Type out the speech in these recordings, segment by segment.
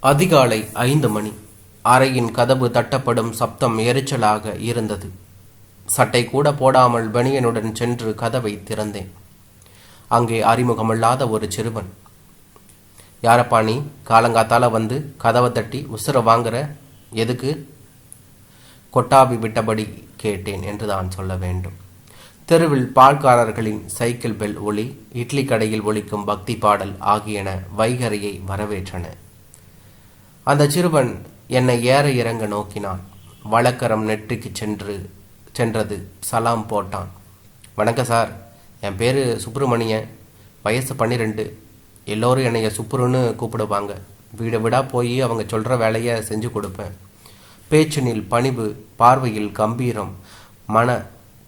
அதிகாலை ஐந்து மணி. அறையின் கதவு தட்டப்படும் சப்தம் எரிச்சலாக இருந்தது. சட்டை கூட போடாமல் பனியனுடன் சென்று கதவை திறந்தேன். அங்கே அறிமுகமில்லாத ஒரு சிறுவன். யாரப்பா நீ? காலங்காத்தால வந்து கதவை தட்டி உசுர வாங்குற? எதுக்கு? கொட்டாவி விட்டபடி கேட்டேன் என்று தான் சொல்ல வேண்டும். தெருவில் பால்காரர்களின் சைக்கிள் பெல் ஒளி இட்லி கடையில் ஒலிக்கும் பக்தி பாடல் ஆகியன வைகரையை வரவேற்றன. அந்த சிறுவன் என்னை ஏற இறங்க நோக்கினான். வழக்கரம் நெற்றிக்கு சென்று சென்றது. சலாம் போட்டான். வணக்கம் சார். என் பேர் சுப்பிரமணியன் வயசு பன்னிரெண்டு. எல்லோரும் என்னைய சுப்புருன்னு கூப்பிடுவாங்க. வீடு வீடாக போய் அவங்க சொல்கிற வேலையை செஞ்சு கொடுப்பேன். பேச்சினில் பணிவு பார்வையில் கம்பீரம் மன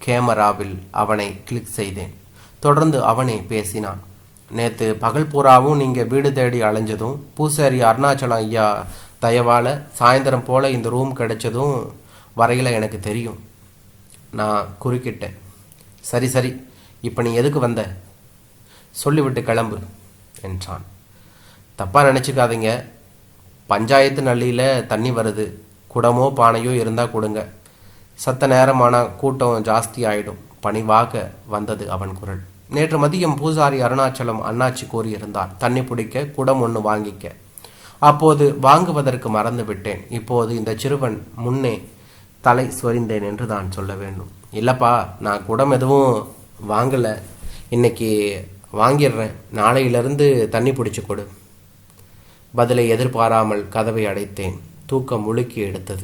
கேமராவில் அவனை கிளிக் செய்தேன். தொடர்ந்து அவனே பேசினான். நேற்று பகல் பூராவும் நீங்கள் வீடு தேடி அலைஞ்சதும் பூசாரி அருணாச்சலம் ஐயா தயவால் சாயந்தரம் போல் இந்த ரூம் கிடைச்சதும் வரையில் எனக்கு தெரியும். நான் குறுக்கிட்டேன். சரி சரி இப்போ நீ எதுக்கு வந்த? சொல்லிவிட்டு கிளம்பு என்றான். தப்பாக நினச்சிக்காதீங்க. பஞ்சாயத்து நள்ளியில் தண்ணி வருது. குடமோ பானையோ இருந்தால் கொடுங்க. சத்த நேரமானால் கூட்டம் ஜாஸ்தி ஆகிடும் பணிவாக வந்தது அவன் குரல். நேற்று மதியம் பூசாரி அருணாச்சலம் அண்ணாச்சி கூறியிருந்தார் தண்ணி பிடிக்க குடம் ஒன்று வாங்கிக்க. அப்போது வாங்குவதற்கு மறந்து விட்டேன் இப்போது இந்த சிறுவன் முன்னே தலை சொரிந்தேன் என்று தான் சொல்ல வேண்டும். இல்லைப்பா நான் குடம் எதுவும் வாங்கலை. இன்னைக்கு வாங்கிடுறேன். நாளையிலிருந்து தண்ணி பிடிச்சி கொடு. பதிலை எதிர்பாராமல் கதவை அடைத்தேன். தூக்கம் முழுக்கி எடுத்தது.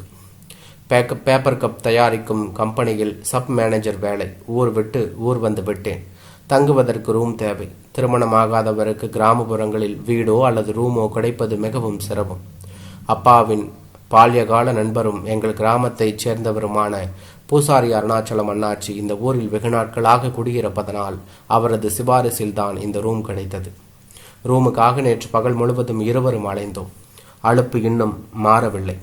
பேக்க பேப்பர் கப் தயாரிக்கும் கம்பெனியில் சப் மேனேஜர் வேலை. ஊர் விட்டு ஊர் வந்து விட்டேன். தங்குவதற்கு ரூம் தேவை. திருமணமாகாதவருக்கு கிராமப்புறங்களில் வீடோ அல்லது ரூமோ கிடைப்பது மிகவும் சிரமம். அப்பாவின் பால்யகால நண்பரும் எங்கள் கிராமத்தைச் சேர்ந்தவருமான பூசாரி அருணாச்சலம் அண்ணாச்சி இந்த ஊரில் வெகு நாட்களாக குடியிருப்பதனால் அவரது சிபாரிசில் தான் இந்த ரூம் கிடைத்தது. ரூமுக்காக நேற்று பகல் முழுவதும் இருவரும் அலைந்தோம். அலுப்பு இன்னும் மாறவில்லை.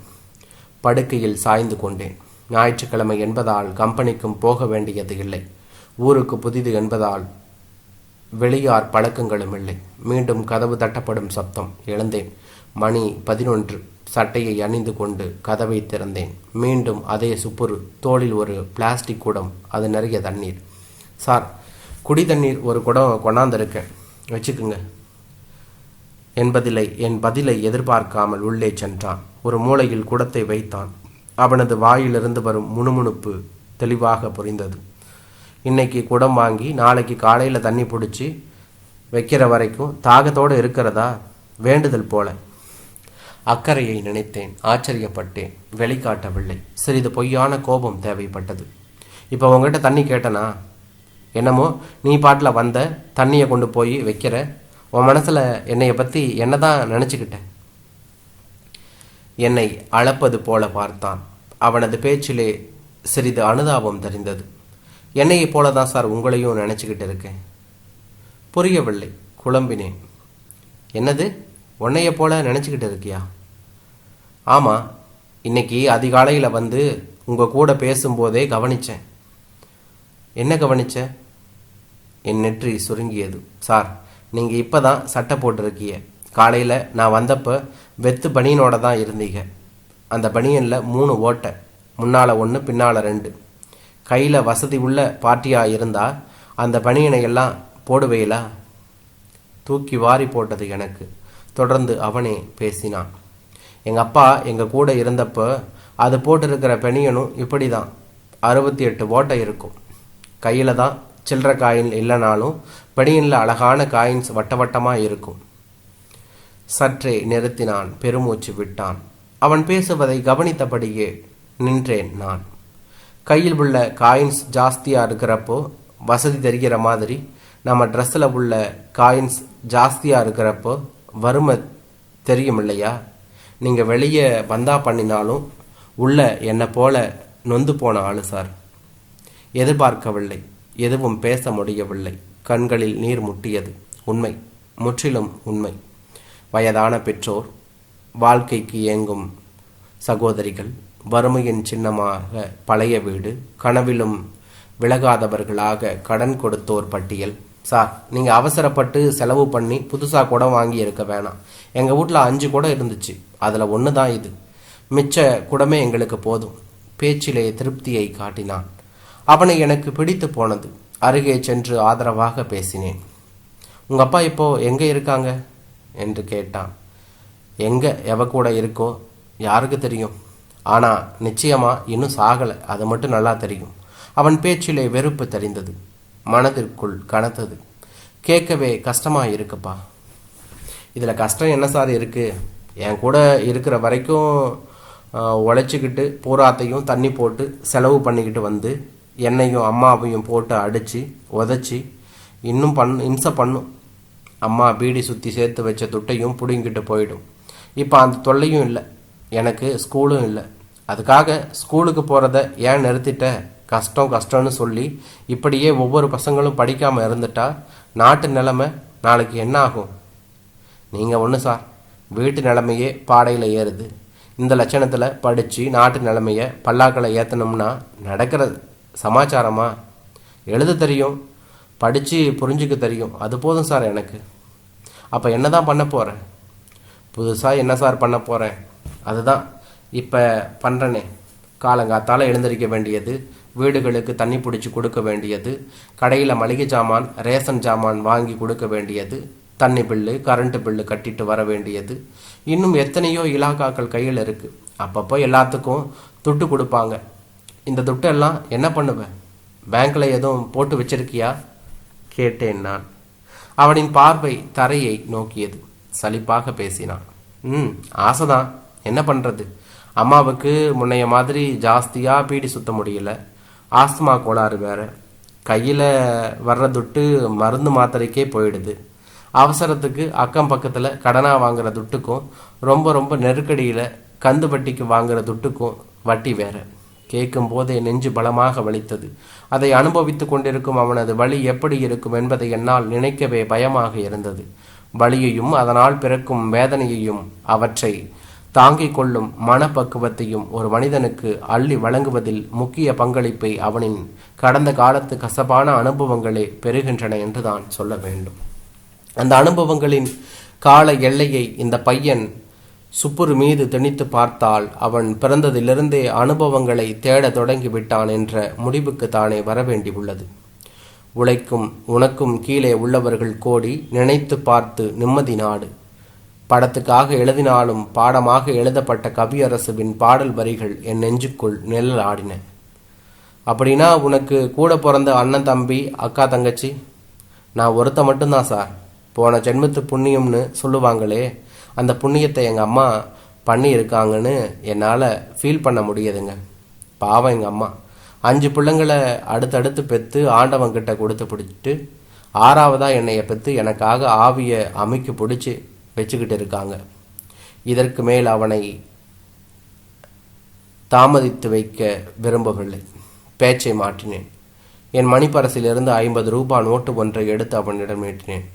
படுக்கையில் சாய்ந்து கொண்டேன். ஞாயிற்றுக்கிழமை என்பதால் கம்பெனிக்கும் போக வேண்டியது இல்லை. ஊருக்கு புதிது என்பதால் வெளியார் பழக்கங்களும் இல்லை. மீண்டும் கதவு தட்டப்படும் சப்தம். எழுந்தேன். மணி பதினொன்று. சட்டையை அணிந்து கொண்டு கதவை திறந்தேன். மீண்டும் அதே சுப்புரு தோளில் ஒரு பிளாஸ்டிக் குடம். அது நிறைய தண்ணீர். சார் குடி தண்ணீர் ஒரு குடம் கொண்டாந்துருக்கேன் வச்சுக்குங்க. என்பதில்லை. என் பதிலை எதிர்பார்க்காமல் உள்ளே சென்றான். ஒரு மூலையில் குடத்தை வைத்தான். அவனது வாயிலிருந்து வரும் முணுமுணுப்பு தெளிவாக புரிந்தது. இன்னைக்கு குடம் வாங்கி நாளைக்கு காலையில் தண்ணி பிடிச்சி வைக்கிற வரைக்கும் தாகத்தோடு இருக்கிறதா? வேண்டுதல் போல. அக்கறையை நினைத்தேன் ஆச்சரியப்பட்டேன் வெளிக்காட்டவில்லை. சிறிது பொய்யான கோபம் தேவைப்பட்டது. இப்போ உங்ககிட்ட தண்ணி கேட்டனா? என்னமோ நீ பாட்டில் வந்த தண்ணியை கொண்டு போய் வைக்கிற உன் மனசில் என்னைய பற்றி என்ன தான் நினச்சிக்கிட்ட? என்னை அளப்பது போல பார்த்தான். அவனது பேச்சிலே சிறிது அனுதாபம் தெரிந்தது. என்னையைப் போல தான் சார் உங்களையும் நினச்சிக்கிட்டு இருக்கேன். புரியவில்லை குழம்பினேன். என்னது? உன்னைய போல நினச்சிக்கிட்டு இருக்கியா? ஆமாம் இன்னைக்கு அதிகாலையில் வந்து உங்கள் கூட பேசும்போதே கவனித்தேன் என்ன கவனிச்ச? என் நெற்றி சுருங்கியது. சார் நீங்கள் இப்போ தான் சட்டை போட்டிருக்கீங்க. காலையில் நான் வந்தப்போ வெத்து பனியனோட தான் இருந்தீங்க. அந்த பனியனில் மூணு ஓட்டை முன்னால் ஒன்று பின்னால் ரெண்டு. கையில் வசதி உள்ள பாட்டியாக இருந்தால் அந்த பனியனை எல்லாம் போடுவையிலா? தூக்கி வாரி போட்டது எனக்கு. தொடர்ந்து அவனே பேசினான். எங்கள் அப்பா எங்கள் கூட இருந்தப்போ அது போட்டிருக்கிற பனியனும் இப்படி தான் அறுபத்தி எட்டு ஓட்டை இருக்கும். கையில் தான் சில்லற காயின் இல்லைனாலும் பனியனில் அழகான காயின்ஸ் வட்ட வட்டமாக இருக்கும். சற்றே நிறுத்தினான். பெருமூச்சு விட்டான். அவன் பேசுவதை கவனித்தபடியே நின்றேன் நான். கையில் உள்ள காயின்ஸ் ஜாஸ்தியாக இருக்கிறப்போ வசதி தெரிகிற மாதிரி நம்ம ட்ரெஸ்ஸில் உள்ள காயின்ஸ் ஜாஸ்தியாக இருக்கிறப்போ வறுமை தெரியும் இல்லையா? நீங்கள் வெளியே வந்தா பண்ணினாலும் உள்ள என்னை போல நொந்து போன ஆளு சார். எதிர்பார்க்கவில்லை எதுவும் பேச முடியவில்லை. கண்களில் நீர் முட்டியது. உண்மை. முற்றிலும் உண்மை. வயதான பெற்றோர் வாழ்க்கைக்கு ஏங்கும் சகோதரிகள் வறுமையின் சின்னமாக பழைய வீடு கனவிலும் விலகாதவர்களாக கடன் கொடுத்தோர் பட்டியல். சார் நீங்கள் அவசரப்பட்டு செலவு பண்ணி புதுசாக குடம் வாங்கி இருக்க வேணாம். எங்கள் வீட்டில் அஞ்சு குடம் இருந்துச்சு. அதில் ஒன்று தான் இது. மிச்ச குடமே எங்களுக்கு போதும். பேச்சிலே திருப்தியை காட்டினான். அவனை எனக்கு பிடித்து போனது. அருகே சென்று ஆதரவாக பேசினேன். உங்கள் அப்பா இப்போ எங்கே இருக்காங்க? என்று கேட்டான். எங்கே? எவ கூட இருக்கோ? யாருக்கு தெரியும்? ஆனால் நிச்சயமாக இன்னும் சாகலை. அது மட்டும் நல்லா தெரியும். அவன் பேச்சிலே வெறுப்பு தெரிந்தது. மனதிற்குள் கனத்தது. கேட்கவே கஷ்டமாக இருக்குப்பா இதில் கஷ்டம் என்ன சார் இருக்குது என் கூட இருக்கிற வரைக்கும் உழைச்சிக்கிட்டு பூராத்தையும் தண்ணி போட்டு செலவு பண்ணிக்கிட்டு வந்து என்னையும் அம்மாவையும் போட்டு அடித்து உதச்சி இன்னும் பண் இம்சை பண்ணும். அம்மா பீடி சுற்றி சேர்த்து வச்ச துட்டையும் பிடுங்கிட்டு போயிடும். இப்போ அந்த தொல்லையும் இல்லை. எனக்கு ஸ்கூலும் இல்லை. அதுக்காக ஸ்கூலுக்கு போகிறத ஏன் நிறுத்திட்ட? கஷ்டம் கஷ்டம்னு சொல்லி இப்படியே ஒவ்வொரு பசங்களும் படிக்காமல் இருந்துட்டா நாட்டு நிலைமை நாளைக்கு என்ன ஆகும்? நீங்கள் ஒன்று சார் வீட்டு நிலைமையே பாடையில் ஏறுது. இந்த லட்சணத்தில் படித்து நாட்டு நிலைமையை பல்லாக்களை ஏற்றணும்னா நடக்கிற சமாச்சாரமா? எழுத தெரியும் படித்து புரிஞ்சுக்க தெரியும். அது போதும் சார் எனக்கு. அப்போ என்ன தான் பண்ண போகிறேன் புதுசாக என்ன சார் பண்ண போகிறேன் அதுதான். இப்போ பண்ணுறனே காலங்காத்தால் எழுந்திருக்க வேண்டியது வீடுகளுக்கு தண்ணி பிடிச்சி கொடுக்க வேண்டியது கடையில் மளிகை ஜாமான் ரேஷன் ஜாமான் வாங்கி கொடுக்க வேண்டியது தண்ணி பில்லு கரண்ட் பில்லு கட்டிட்டு வர வேண்டியது. இன்னும் எத்தனையோ இலாக்காக்கள் கையில் இருக்குது அப்பப்போ எல்லாத்துக்கும் துட்டு கொடுப்பாங்க. இந்த துட்டெல்லாம் என்ன பண்ணுவேன் பேங்க்கில் எதுவும் போட்டு வச்சிருக்கியா? கேட்டேன் நான். அவனின் பார்வை தரையை நோக்கியது. சலிப்பாக பேசினான். ம் ஆசைதான். என்ன பண்ணுறது அம்மாவுக்கு முன்னைய மாதிரி ஜாஸ்தியாக பீடி சுத்த முடியல. ஆஸ்துமா கோளாறு வேறு. கையில் வர்ற துட்டு மருந்து மாத்திரைக்கே போயிடுது. அவசரத்துக்கு அக்கம் பக்கத்தில் கடனாக வாங்குற துட்டுக்கும் ரொம்ப ரொம்ப நெருக்கடியில் கந்து வட்டிக்கு வாங்குற துட்டுக்கும் வட்டி வேற. கேட்கும் போதே நெஞ்சு பலமாக வலித்தது. அதை அனுபவித்து கொண்டிருக்கும் அவனது வழி எப்படி இருக்கும் என்பதை என்னால் நினைக்கவே பயமாக இருந்தது. வலியையும் அதனால் பிறக்கும் வேதனையையும் அவற்றை தாங்கிக் கொள்ளும் மனப்பக்குவத்தையும் ஒரு மனிதனுக்கு அள்ளி வழங்குவதில் முக்கிய பங்களிப்பை அவனின் கடந்த காலத்து கசப்பான அனுபவங்களே பெறுகின்றன என்றுதான் சொல்ல வேண்டும். அந்த அனுபவங்களின் கால எல்லையை இந்த பையன் சுப்புரு மீது திணித்து பார்த்தால் அவன் பிறந்ததிலிருந்தே அனுபவங்களை தேடத் தொடங்கி விட்டான் என்ற முடிவுக்கு தானே வரவேண்டியுள்ளது. உழைக்கும் உனக்கும் கீழே உள்ளவர்கள் கோடி நினைத்து பார்த்து நிம்மதி நாடு. படத்துக்காக எழுதினாலும் பாடமாக எழுதப்பட்ட கவியரசுவின் பாடல் வரிகள் என் நெஞ்சுக்குள் நிழல் ஆடின அப்படின்னா உனக்கு கூட பிறந்த அண்ணன் தம்பி அக்கா தங்கச்சி? நான் ஒருத்த மட்டும்தான் சார். போன ஜென்மத்து புண்ணியம்னு சொல்லுவாங்களே அந்த புண்ணியத்தை எங்கள் அம்மா பண்ணியிருக்காங்கன்னு என்னால் ஃபீல் பண்ண முடியுதுங்க. பாவம் எங்கள் அம்மா. அஞ்சு பிள்ளைங்களை அடுத்தடுத்து பெற்று ஆண்டவங்கிட்ட கொடுத்து பிடிச்சிட்டு ஆறாவதாக என்னைய பெற்று எனக்காக ஆவியை அமைக்கு பிடிச்சி வச்சுக்கிட்டு இருக்காங்க. இதற்கு மேல் அவனை தாமதித்து வைக்க விரும்பவில்லை. பேச்சை மாற்றினேன். என் மணிப்பரசிலிருந்து ஐம்பது ரூபாய் நோட்டு ஒன்றை எடுத்து அவனிடம் நீட்டினேன்.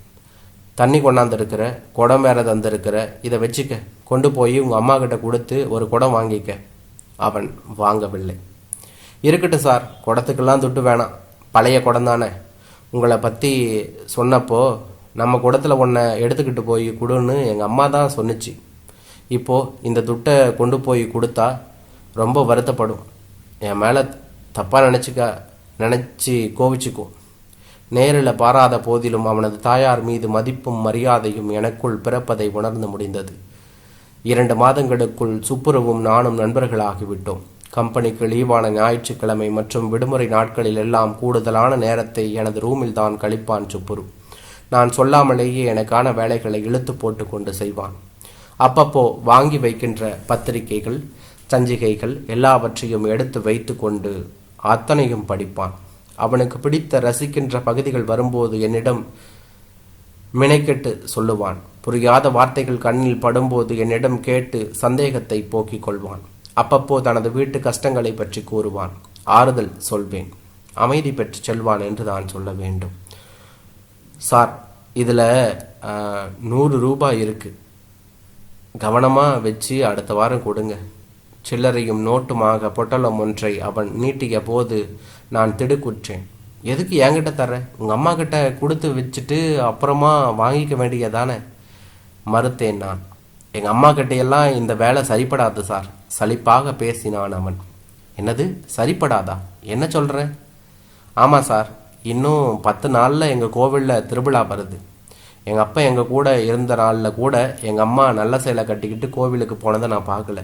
தண்ணி கொண்டாந்துருக்கிற குடம் வேற தந்திருக்கிற இதை வச்சுக்க கொண்டு போய் உங்கள் அம்மா கிட்ட கொடுத்து ஒரு குடம் வாங்கிக்க. அவன் வாங்கவில்லை. இருக்கட்டும் சார் குடத்துக்கெல்லாம் துட்டு வேணாம். பழைய குடம் தானே. உங்களை பற்றி சொன்னப்போ நம்ம குடத்தில் ஒன்றை எடுத்துக்கிட்டு போய் கொடுன்னு எங்கள் அம்மா தான் சொன்னுச்சு. இப்போது இந்த துட்டை கொண்டு போய் கொடுத்தா ரொம்ப வருத்தப்படும். என் மேலே தப்பாக நினச்சிக்க நினச்சி கோவிச்சுக்கும் நேரில் பாராத போதிலும் அவனது தாயார் மீது மதிப்பும் மரியாதையும் எனக்குள் பிறப்பதை உணர்ந்து முடிந்தது. இரண்டு மாதங்களுக்குள் சுப்புரவும் நானும் நண்பர்களாகிவிட்டோம். கம்பெனிக்கு லீவான ஞாயிற்றுக்கிழமை மற்றும் விடுமுறை நாட்களில் எல்லாம் கூடுதலான நேரத்தை எனது ரூமில் தான் கழிப்பான் சுப்புரு. நான் சொல்லாமலேயே எனக்கான வேலைகளை இழுத்து போட்டு கொண்டு செய்வான். அப்பப்போ வாங்கி வைக்கின்ற பத்திரிகைகள் சஞ்சிகைகள் எல்லாவற்றையும் எடுத்து வைத்து கொண்டு அத்தனையும் படிப்பான். அவனுக்கு பிடித்த ரசிக்கின்ற பகுதிகள் வரும்போது என்னிடம் மினைக்கெட்டு சொல்லுவான். புரியாத வார்த்தைகள் கண்ணில் படும்போது என்னிடம் கேட்டு சந்தேகத்தை போக்கிக் கொள்வான். அப்பப்போ தனது வீட்டு கஷ்டங்களை பற்றி கூறுவான். ஆறுதல் சொல்வேன். அமைதி பெற்று செல்வான் என்று தான் சொல்ல வேண்டும். சார் இதில் நூறு ரூபாய் இருக்குது கவனமாக வச்சு அடுத்த வாரம் கொடுங்க. சில்லறையும் நோட்டுமாக பொட்டலம் ஒன்றை அவன் நீட்டிய போது நான் திடுக்குற்றேன். எதுக்கு என்கிட்ட தர உங்கள் அம்மா கிட்ட கொடுத்து வச்சுட்டு அப்புறமா வாங்கிக்க வேண்டியதானே? மறுத்தேன் நான். எங்கள் அம்மா கிட்டையெல்லாம் இந்த வேலை சரிப்படாது சார். சலிப்பாக பேசினான் அவன். என்னது? சரிப்படாதா? என்ன சொல்கிற ஆமாம் சார். இன்னும் பத்து நாளில் எங்கள் கோவிலில் திருவிழா வருது. எங்கள் அப்பா எங்கள் கூட இருந்த நாளில் கூட எங்கள் அம்மா நல்ல சேலை கட்டிக்கிட்டு கோவிலுக்கு போனதை நான் பார்க்கல.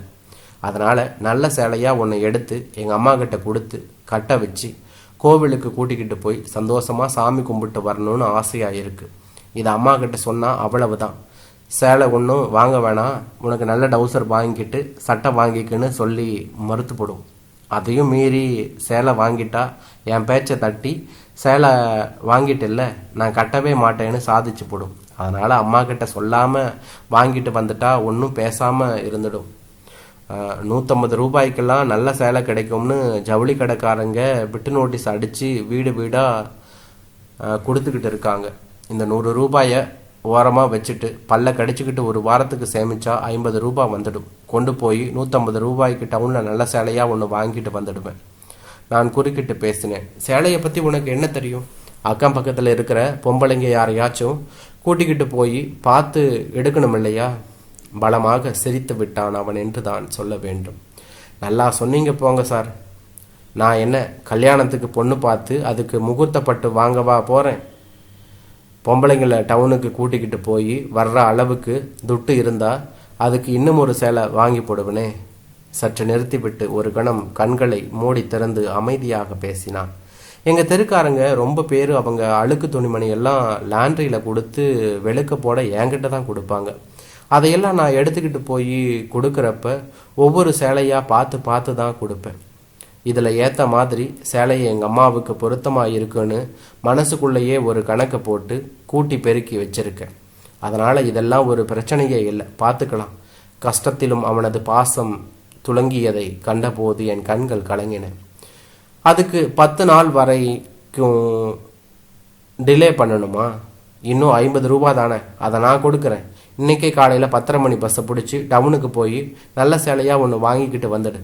அதனால் நல்ல சேலையாக ஒன்று எடுத்து எங்கள் அம்மா கிட்ட கொடுத்து கட்ட வச்சு கோவிலுக்கு கூட்டிக்கிட்டு போய் சந்தோஷமாக சாமி கும்பிட்டு வரணும்னு ஆசையாக இருக்குது இது அம்மா கிட்ட சொன்னால் அவ்வளவுதான். சேலை ஒன்றும் வாங்க வேணாம். உனக்கு நல்ல டவுசர் வாங்கிக்கிட்டு சட்டை வாங்கிக்கின்னு சொல்லி மறுத்து போடும் அதையும் மீறி சேலை வாங்கிட்டா என் பேச்சை தட்டி சேலை வாங்கிட்டு இல்லை நான் கட்டவே மாட்டேன்னு சாதிச்சு போடும். அதனால் அம்மா கிட்ட சொல்லாமல் வாங்கிட்டு வந்துட்டா ஒன்றும் பேசாமல் இருந்துடும். நூற்றம்பது ரூபாய்க்கெல்லாம் நல்ல சேலை கிடைக்கும்னு ஜவுளி கடைக்காரங்க விட்டு நோட்டீஸ் அடித்து வீடு வீடாக கொடுத்துக்கிட்டு இருக்காங்க. இந்த நூறு ரூபாயை ஓரமாக வச்சுட்டு பல்ல கடிச்சிக்கிட்டு ஒரு வாரத்துக்கு சேமிச்சா ஐம்பது ரூபாய் வந்துடும். கொண்டு போய் நூற்றம்பது ரூபாய்க்கு டவுனில் நல்ல சேலையாக ஒன்று வாங்கிட்டு வந்துடுவேன். நான் குறுக்கிட்டு பேசினேன். சேலையை பற்றி உனக்கு என்ன தெரியும்? அக்கம் பக்கத்தில் இருக்கிற பொம்பளைங்க யாரையாச்சும் கூட்டிக்கிட்டு போய் பார்த்து எடுக்கணும் இல்லையா? பலமாக சிரித்து விட்டான் அவன் என்று தான் சொல்ல வேண்டும். நல்லா சொன்னீங்க போங்க சார். நான் என்ன கல்யாணத்துக்கு பொண்ணு பார்த்து அதுக்கு முகூர்த்தப்பட்டு வாங்கவா போகிறேன் பொம்பளைங்களை டவுனுக்கு கூட்டிக்கிட்டு போய் வர்ற அளவுக்கு துட்டு இருந்தால் அதுக்கு இன்னும் ஒரு சேலை வாங்கி போடுவனே. சற்று நிறுத்திவிட்டு ஒரு கணம் கண்களை மூடி திறந்து அமைதியாக பேசினான். எங்கள் தெருக்காரங்க ரொம்ப பேர் அவங்க அழுக்கு துணிமணி எல்லாம் லாண்ட்ரியில் கொடுத்து வெளுக்க போட என்கிட்ட தான் கொடுப்பாங்க. அதையெல்லாம் நான் எடுத்துக்கிட்டு போய் கொடுக்குறப்ப ஒவ்வொரு சேலையாக பார்த்து பார்த்து தான் கொடுப்பேன். இதில் ஏற்ற மாதிரி சேலையை எங்கள் அம்மாவுக்கு பொருத்தமாக இருக்குன்னு மனசுக்குள்ளேயே ஒரு கணக்கை போட்டு கூட்டி பெருக்கி வச்சிருக்கேன். அதனால் இதெல்லாம் ஒரு பிரச்சனையே இல்லை. பார்த்துக்கலாம். கஷ்டத்திலும் அவனது பாசம் துளங்கியதை கண்டபோது என் கண்கள் கலங்கின. அதுக்கு பத்து நாள் வரைக்கும் டிலே பண்ணணுமா? இன்னும் ஐம்பது ரூபா தானே அதை நான் கொடுக்குறேன். இன்னைக்கே காலையில் பத்தரை மணி பஸ்ஸை பிடிச்சி டவுனுக்கு போய் நல்ல சேலையாக ஒன்று வாங்கிக்கிட்டு வந்துடு.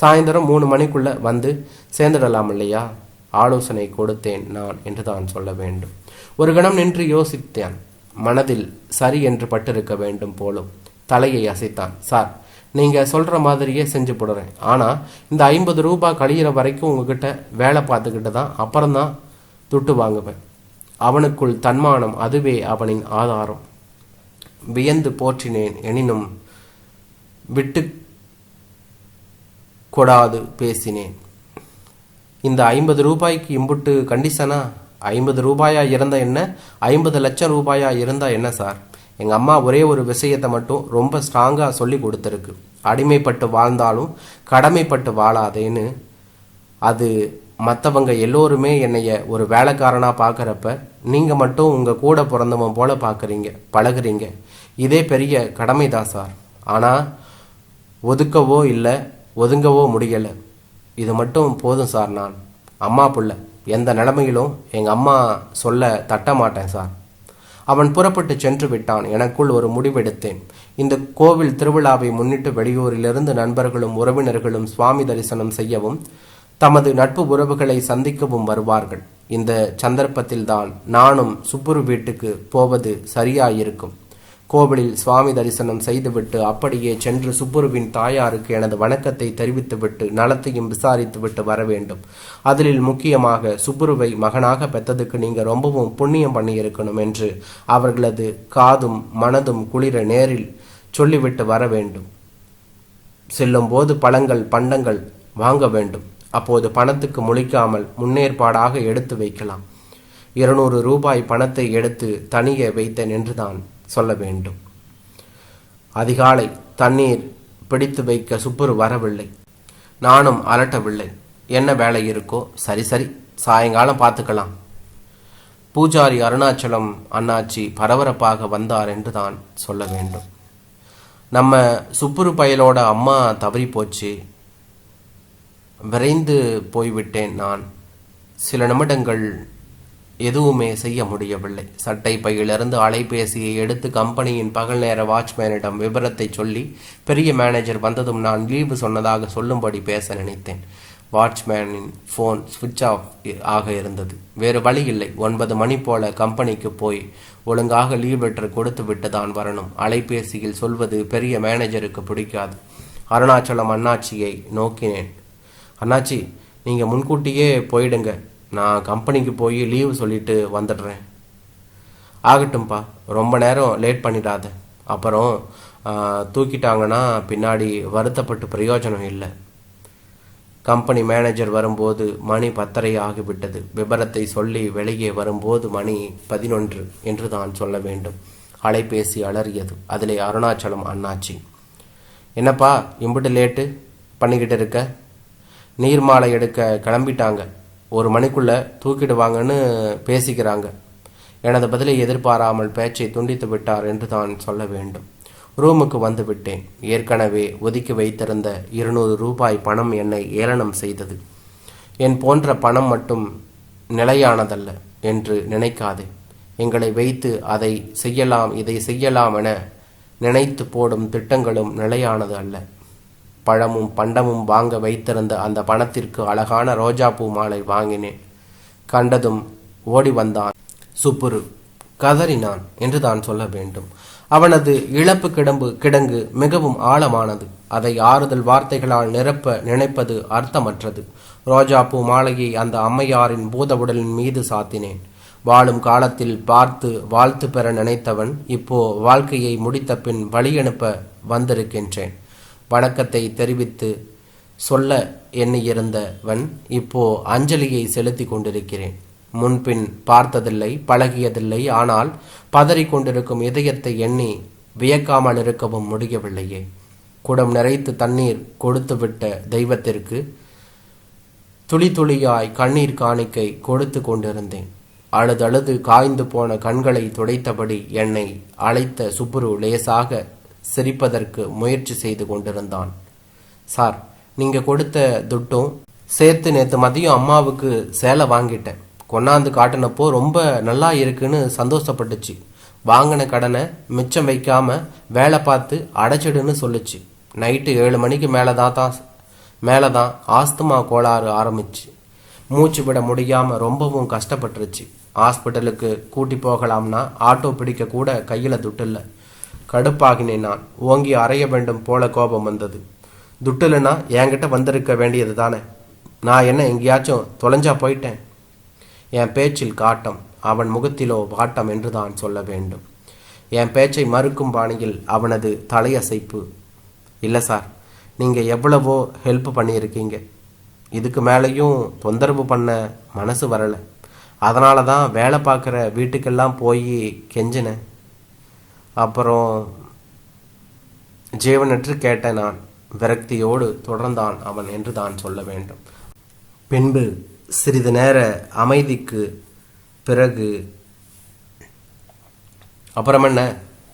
சாயந்தரம் மூணு மணிக்குள்ளே வந்து சேர்ந்துடலாம் இல்லையா? ஆலோசனை கொடுத்தேன் நான் என்று தான் சொல்ல வேண்டும். ஒரு கணம் நின்று யோசித்தேன். மனதில் சரி என்று பட்டிருக்க வேண்டும் போலும். தலையை அசைத்தான். சார் நீங்கள் சொல்கிற மாதிரியே செஞ்சு போடுறேன். ஆனால் இந்த ஐம்பது ரூபாய் கழியிற வரைக்கும் உங்ககிட்ட வேலை பார்த்துக்கிட்டு தான் அப்புறம்தான் துட்டு வாங்குவேன். அவனுக்குள் தன்மானம் அதுவே அவனின் ஆதாரம். வியந்து போற்றினேன் எனினும் விட்டு கொடாது பேசினேன். இந்த ஐம்பது ரூபாய்க்கு இம்புட்டு கண்டிஷனா ஐம்பது ரூபாயா இருந்தா என்ன? ஐம்பது லட்சம் ரூபாயா இருந்தா என்ன சார்? எங்கள் அம்மா ஒரே ஒரு விஷயத்தை மட்டும் ரொம்ப ஸ்ட்ராங்காக சொல்லி கொடுத்துருக்கு. அடிமைப்பட்டு வாழ்ந்தாலும் கடமைப்பட்டு வாழாதேன்னு அது மற்றவங்க எல்லோருமே என்னைய ஒரு வேலைக்காரனாக பார்க்குறப்ப நீங்கள் மட்டும் உங்கள் கூட பிறந்தவன் போல் பார்க்குறீங்க பழகுறீங்க. இதே பெரிய கடமை தான் சார். ஆனால் ஒதுக்கவோ இல்லை ஒதுங்கவோ முடியலை. இது மட்டும் போதும் சார் நான். அம்மா புள்ள எந்த நிலமையிலும் எங்கள் அம்மா சொல்ல தட்ட மாட்டேன் சார். அவன் புறப்பட்டு சென்று விட்டான் எனக்குள் ஒரு முடிவெடுத்தேன். இந்த கோவில் திருவிழாவை முன்னிட்டு வெளியூரிலிருந்து நண்பர்களும் உறவினர்களும் சுவாமி தரிசனம் செய்யவும் தமது நட்பு உறவுகளை சந்திக்கவும் வருவார்கள். இந்த சந்தர்ப்பத்தில்தான் நானும் சுப்புரு வீட்டுக்கு போவது சரியாயிருக்கும். கோவிலில் சுவாமி தரிசனம் செய்துவிட்டு அப்படியே சென்று சுப்புருவின் தாயாருக்கு எனது வணக்கத்தை தெரிவித்துவிட்டு நலத்தையும் விசாரித்துவிட்டு வர வேண்டும். அதில் முக்கியமாக சுப்புருவை மகனாக பெற்றதுக்கு நீங்கள் ரொம்பவும் புண்ணியம் பண்ணியிருக்கணும் என்று அவர்களது காதும் மனதும் குளிர நேரில் சொல்லிவிட்டு வர வேண்டும். செல்லும்போது பழங்கள் பண்டங்கள் வாங்க வேண்டும். அப்போது பணத்துக்கு முழிக்காமல் முன்னேற்பாடாக எடுத்து வைக்கலாம். இருநூறு ரூபாய் பணத்தை எடுத்து தனியே வைத்தேன் என்றுதான். சொல்ல வேண்டும். அதிகாலை தண்ணீர் பிடித்து வைக்க சுப்புரு வரவில்லை. நானும் அலட்டவில்லை. என்ன வேலை இருக்கோ சரி சரி சாயங்காலம் பார்த்துக்கலாம். பூஜாரி அருணாச்சலம் அண்ணாச்சி பரபரப்பாக வந்தார் என்று தான் சொல்ல வேண்டும். நம்ம சுப்புரு பயலோட அம்மா தவறி போச்சு. விரைந்து போய்விட்டேன் நான். சில நிமிடங்கள் எதுவுமே செய்ய முடியவில்லை. சட்டை பையிலிருந்து அலைபேசியை எடுத்து கம்பெனியின் பகல் நேர வாட்ச்மேனிடம் விவரத்தை சொல்லி பெரிய மேனேஜர் வந்ததும் நான் லீவு சொன்னதாக சொல்லும்படி பேச நினைத்தேன். வாட்ச்மேனின் ஃபோன் சுவிட்ச் ஆஃப் ஆக இருந்தது. வேறு வழி இல்லை ஒன்பது மணி போல கம்பெனிக்கு போய் ஒழுங்காக லீவ் லெட்டர் கொடுத்து விட்டு தான் வரணும். அலைபேசியில் சொல்வது பெரிய மேனேஜருக்கு பிடிக்காது. அருணாச்சலம் அண்ணாச்சியை நோக்கினேன். அண்ணாச்சி நீங்கள் முன்கூட்டியே போயிடுங்க. நான் கம்பெனிக்கு போய் லீவு சொல்லிட்டு வந்துடுறேன். ஆகட்டும்ப்பா ரொம்ப நேரம் லேட் பண்ணிடாத. அப்புறம் தூக்கிட்டாங்கன்னா பின்னாடி வருத்தப்பட்டு பிரயோஜனம் இல்லை. கம்பெனி மேனேஜர் வரும்போது மணி பத்தரை ஆகிவிட்டது. விபரத்தை சொல்லி வெளியே வரும்போது மணி பதினொன்று என்று தான் சொல்ல வேண்டும். அலைபேசி அலறியது. அதிலே அருணாச்சலம் அண்ணாச்சி. என்னப்பா இம்புட்டு லேட்டு பண்ணிக்கிட்டு இருக்க? நீர்மாலை எடுக்க கிளம்பிட்டாங்க. ஒரு மணிக்குள்ள தூக்கிடுவாங்கன்னு பேசிக்கிறாங்க. எனது பதிலை எதிர்பாராமல் பேச்சை துண்டித்து விட்டார் என்று தான் சொல்ல வேண்டும். ரூமுக்கு வந்துவிட்டேன் ஏற்கனவே ஒதுக்கி வைத்திருந்த இருநூறு ரூபாய் பணம் என்னை ஏளனம் செய்தது. என் போன்ற பணம் மட்டும் நிலையானதல்ல என்று நினைக்காதே. எங்களை வைத்து அதை செய்யலாம் இதை செய்யலாம் என நினைத்து போடும் திட்டங்களும் நிலையானது அல்ல. பழமும் பண்டமும் வாங்க வைத்திருந்த அந்த பணத்திற்கு அழகான ரோஜாப்பூ மாலை வாங்கினேன். கண்டதும் ஓடி வந்தான். சுப்புரு கதறினான் என்று தான் சொல்ல வேண்டும். அவனது இழப்பு கிடம்பு கிடங்கு மிகவும் ஆழமானது. அதை ஆறுதல் வார்த்தைகளால் நிரப்ப நினைப்பது அர்த்தமற்றது. ரோஜாப்பூ மாலையை அந்த அம்மையாரின் பூத உடலின் மீது சாத்தினேன். வாழும் காலத்தில் பார்த்து வாழ்த்து பெற நினைத்தவன் இப்போ வாழ்க்கையை முடித்த பின் வழியனுப்ப வந்திருக்கின்றேன். வணக்கத்தை தெரிவித்து சொல்ல எண்ணியிருந்தவன் இப்போ அஞ்சலியை செலுத்தி கொண்டிருக்கிறேன். முன்பின் பார்த்ததில்லை பழகியதில்லை ஆனால் பதறிக்கொண்டிருக்கும் இதயத்தை எண்ணி வியக்காமல் இருக்கவும் முடியவில்லையே. குடம் நிறைத்து தண்ணீர் கொடுத்துவிட்ட தெய்வத்திற்கு துளி துளியாய் கண்ணீர் காணிக்கை கொடுத்து கொண்டிருந்தேன். அழுதழுது காய்ந்து போன கண்களை துடைத்தபடி என்னை அழைத்த சுப்புரு லேசாக சிரிப்பதற்கு முயற்சி செய்து கொண்டிருந்தான். சார் நீங்க கொடுத்த துட்டும் சேர்த்து நேற்று மதியம் அம்மாவுக்கு சேலை வாங்கிட்டேன். கொண்டாந்து காட்டினப்போ ரொம்ப நல்லா இருக்குன்னு சந்தோஷப்பட்டுச்சு. வாங்கின கடனை மிச்சம் வைக்காம வேலை பார்த்து அடைச்சிடுன்னு சொல்லுச்சு. நைட்டு ஏழு மணிக்கு மேலே தான் தான் மேலே தான் ஆஸ்துமா கோளாறு ஆரம்பிச்சு. மூச்சு விட முடியாம ரொம்பவும் கஷ்டப்பட்டுருச்சு. ஹாஸ்பிட்டலுக்கு கூட்டி போகலாம்னா ஆட்டோ பிடிக்க கூட கையில் துட்டு இல்லை. கடுப்பாகினேன் நான். ஓங்கி அறைய வேண்டும் போல கோபம் வந்தது. துட்டுலனா என்கிட்ட வந்திருக்க வேண்டியது தானே. நான் என்ன எங்கேயாச்சும் தொலைஞ்சா போயிட்டேன். என் பேச்சில் காட்டம் அவன் முகத்திலோ வாட்டம் என்று தான் சொல்ல வேண்டும். என் பேச்சை மறுக்கும் பாணியில் அவனது தலையசைப்பு. இல்லை சார் நீங்கள் எவ்வளவோ ஹெல்ப் பண்ணியிருக்கீங்க. இதுக்கு மேலேயும் தொந்தரவு பண்ண மனசு வரலை. அதனால தான் வேலை பார்க்குற வீட்டுக்கெல்லாம் போய் கெஞ்சினேன். அப்புறம் ஜீவனற்று கேட்டேன் நான் விரக்தியோடு தொடர்ந்தான் அவன் என்று தான் சொல்ல வேண்டும். பின்பு சிறிது நேர அமைதிக்கு பிறகு அப்புறம் என்ன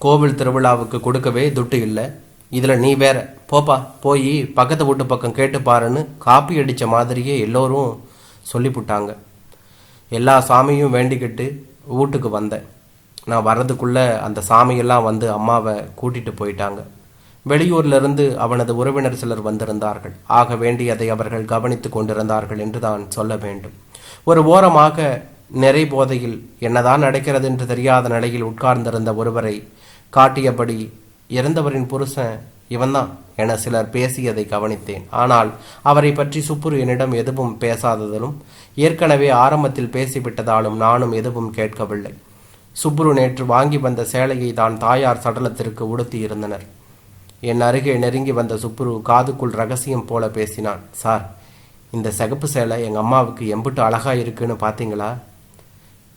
கோவில் திருவிழாவுக்கு கொடுக்கவே துட்டு இல்லை. இதில் நீ வேற போப்பா போய் பக்கத்து வீட்டு பக்கம் கேட்டு பாருன்னு காப்பி அடித்த மாதிரியே எல்லோரும் சொல்லிவிட்டாங்க எல்லா சாமியும் வேண்டிக்கிட்டு வீட்டுக்கு வந்தேன். நான் வர்றதுக்குள்ளே அந்த சாமியெல்லாம் வந்து அம்மாவை கூட்டிட்டு போயிட்டாங்க. வெளியூர்லிருந்து அவனது உறவினர் சிலர் வந்திருந்தார்கள். ஆக வேண்டியதை அவர்கள் கவனித்துக் கொண்டிருந்தார்கள் என்று தான் சொல்ல வேண்டும். ஒரு ஓரமாக நிறை போதையில் என்னதான் நடக்கிறது என்று தெரியாத நிலையில் உட்கார்ந்திருந்த ஒருவரை காட்டியபடி இறந்தவரின் புருஷன் இவன்தான் என சிலர் பேசியதை கவனித்தேன். ஆனால் அவரை பற்றி சுப்புரு என்னிடம் எதுவும் பேசாததிலும் ஏற்கனவே ஆரம்பத்தில் பேசிவிட்டதாலும் நானும் எதுவும் கேட்கவில்லை. சுப்ரு நேற்று வாங்கி வந்த சேலையை தான் தாயார் சடலத்திற்கு உடுத்தி இருந்தனர் என் அருகே நெருங்கி வந்த சுப்ரு காதுக்குள் ரகசியம் போல பேசினான். சார் இந்த சிகப்பு சேலை எங்கள் அம்மாவுக்கு எம்புட்டு அழகா இருக்குன்னு பார்த்தீங்களா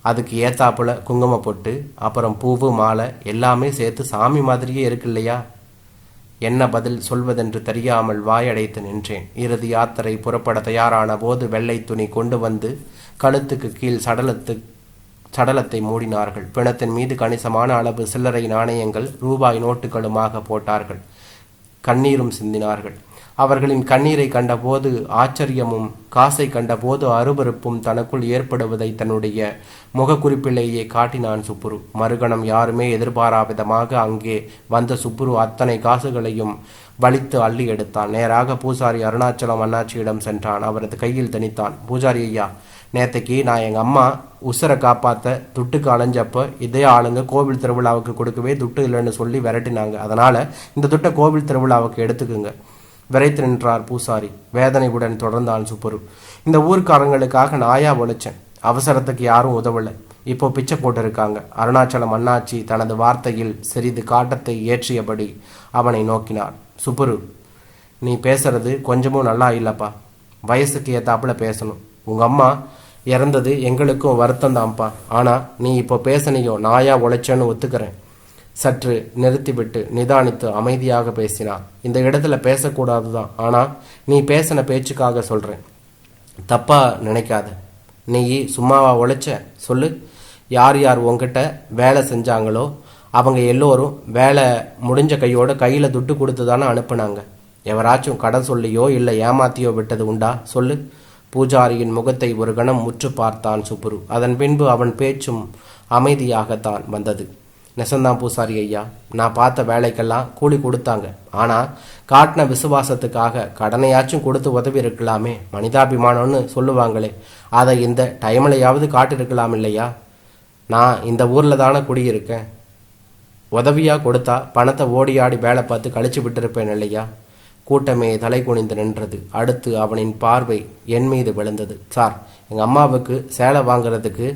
அதுக்கு ஏத்தாப்புல குங்குமம் பொட்டு அப்புறம் பூவு மாலை எல்லாமே சேர்த்து சாமி மாதிரியே இருக்கு இல்லையா என்ன பதில் சொல்வதென்று தெரியாமல் வாயடைத்து நின்றேன். இறுதி யாத்திரை புறப்பட தயாரான போது வெள்ளை துணி கொண்டு வந்து கழுத்துக்கு கீழ் சடலத்துக்கு சடலத்தை மூடினார்கள். பிணத்தின் மீது கணிசமான அளவு சில்லறை நாணயங்கள் ரூபாய் நோட்டுகளுமாக போட்டார்கள். கண்ணீரும் சிந்தினார்கள். அவர்களின் கண்ணீரை கண்டபோது ஆச்சரியமும் காசை கண்டபோது அருவறுப்பும் தனக்குள் ஏற்படுவதை தன்னுடைய முகக்குறிப்பிலேயே காட்டினான் சுப்புரு. மறுகணம் யாருமே எதிர்பாரா விதமாக அங்கே வந்த சுப்புரு அத்தனை காசுகளையும் வலித்து அள்ளி எடுத்தான். நேராக பூசாரி அருணாச்சலம் அண்ணாச்சியிடம் சென்றான். அவரது கையில் தனித்தான் பூஜாரி ஐயா நேற்றுக்கு நான் எங்கள் அம்மா உசுரை காப்பாற்ற துட்டுக்கு அலைஞ்சப்போ இதே ஆளுங்க கோவில் திருவிழாவுக்கு கொடுக்கவே துட்டு இல்லைன்னு சொல்லி விரட்டினாங்க. அதனால் இந்த துட்டை கோவில் திருவிழாவுக்கு எடுத்துக்குங்க. விரைத்து நின்றார் பூசாரி. வேதனையுடன் தொடர்ந்தான் சுப்பரு. இந்த ஊர்க்காரங்களுக்காக நாயா ஒழிச்சேன். அவசரத்துக்கு யாரும் உதவலை. இப்போ பிச்சை போட்டிருக்காங்க அருணாச்சலம் அண்ணாச்சி தனது வார்த்தையில் சிறிது காட்டத்தை ஏற்றியபடி அவனை நோக்கினார். சுப்புரு நீ பேசுறது கொஞ்சமும் நல்லா இல்லைப்பா. வயசுக்கு ஏத்தாப்புல பேசணும். உங்கள் அம்மா இறந்தது எங்களுக்கும் வருத்தம் தான்ப்பா. ஆனால் நீ இப்போ பேசனையோ நாயா உழைச்சேன்னு ஒத்துக்கிறேன். சற்று நிறுத்திவிட்டு நிதானித்து அமைதியாக பேசினார். இந்த இடத்துல பேசக்கூடாது தான் ஆனால் நீ பேசின பேச்சுக்காக சொல்கிறேன் தப்பாக நினைக்காத. நீ சும்மாவா உழைச்ச? சொல்லு. யார் யார் உங்ககிட்ட வேலை செஞ்சாங்களோ அவங்க எல்லோரும் வேலை முடிஞ்ச கையோட கையில் துட்டு கொடுத்து தானே அனுப்புனாங்க. எவராச்சும் கடன் சொல்லியோ இல்லை ஏமாத்தியோ விட்டது உண்டா? சொல்லு. பூஜாரியின் முகத்தை ஒரு கணம் முற்று பார்த்தான் சுப்புரு. அதன் பின்பு அவன் பேச்சும் அமைதியாகத்தான் வந்தது. நெசந்தான் பூசாரி ஐயா நான் பார்த்த வேலைக்கெல்லாம் கூலி கொடுத்தாங்க. ஆனால் காட்டின விசுவாசத்துக்காக கடனையாச்சும் கொடுத்து உதவி இருக்கலாமே. மனிதாபிமானம்னு சொல்லுவாங்களே. அதை இந்த டைம்லையாவது காட்டிருக்கலாம் இல்லையா? நான் இந்த ஊரில் தானே குடியிருக்கேன். உதவியாக கொடுத்தா பணத்தை ஓடி ஆடி வேலை பார்த்து கழிச்சு விட்டுருப்பேன் இல்லையா? கூட்டமே தலை குனிந்து நின்றது. அடுத்து அவனின் பார்வை என் மீது விழுந்தது. சார் எங்கள் அம்மாவுக்கு சேலை வாங்குறதுக்கு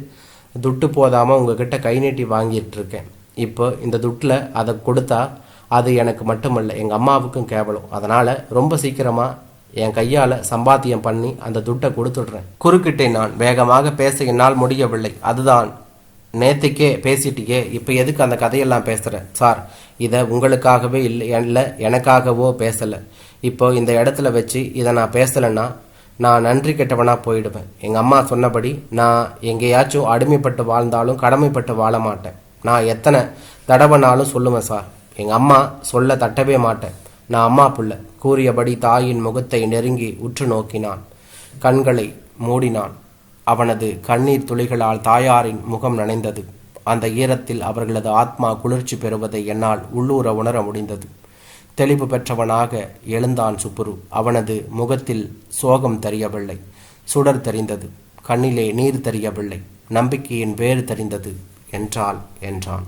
துட்டு போதாமல் உங்ககிட்ட கை நீட்டி வாங்கிட்டு இருக்கேன் இப்போ இந்த துட்டில் அதை கொடுத்தா அது எனக்கு மட்டுமல்ல எங்கள் அம்மாவுக்கும் கேவலம். அதனால் ரொம்ப சீக்கிரமாக என் கையால் சம்பாத்தியம் பண்ணி அந்த துட்டை கொடுத்துடுறேன். குறுக்கிட்டேன் நான். வேகமாக பேச என்னால் முடியவில்லை. அதுதான். நேத்திக்கே பேசிட்டியே. இப்போ எதுக்கு அந்த கதையெல்லாம் பேசுகிறேன் சார் இதை உங்களுக்காகவே இல்லை இல்லை எனக்காகவோ பேசலை. இப்போ இந்த இடத்துல வச்சு இதை நான் பேசலைன்னா நான் நன்றி கெட்டவனாக போயிடுவேன். எங்கள் அம்மா சொன்னபடி நான் எங்கேயாச்சும் அடிமைப்பட்டு வாழ்ந்தாலும் கடமைப்பட்டு வாழ மாட்டேன். நான் எத்தனை தடவைனாலும் சொல்லுவேன் சார். எங்கள் அம்மா சொல்ல தட்டவே மாட்டேன். நான் அம்மா புள்ள. கூறியபடி தாயின் முகத்தை நெருங்கி உற்று நோக்கினான். கண்களை மூடினான். அவனது கண்ணீர் துளிகளால் தாயாரின் முகம் நனைந்தது. அந்த ஈரத்தில் அவர்களது ஆத்மா குளிர்ச்சி பெறுவதை என்னால் உள்ளூர உணர முடிந்தது. தெளிவு பெற்றவனாக எழுந்தான் சுப்புரு. அவனது முகத்தில் சோகம் தெரியவில்லை. சுடர் தெரிந்தது. கண்ணிலே நீர் தெரியவில்லை. நம்பிக்கையின் வேறு தெரிந்தது. என்றால் என்றான்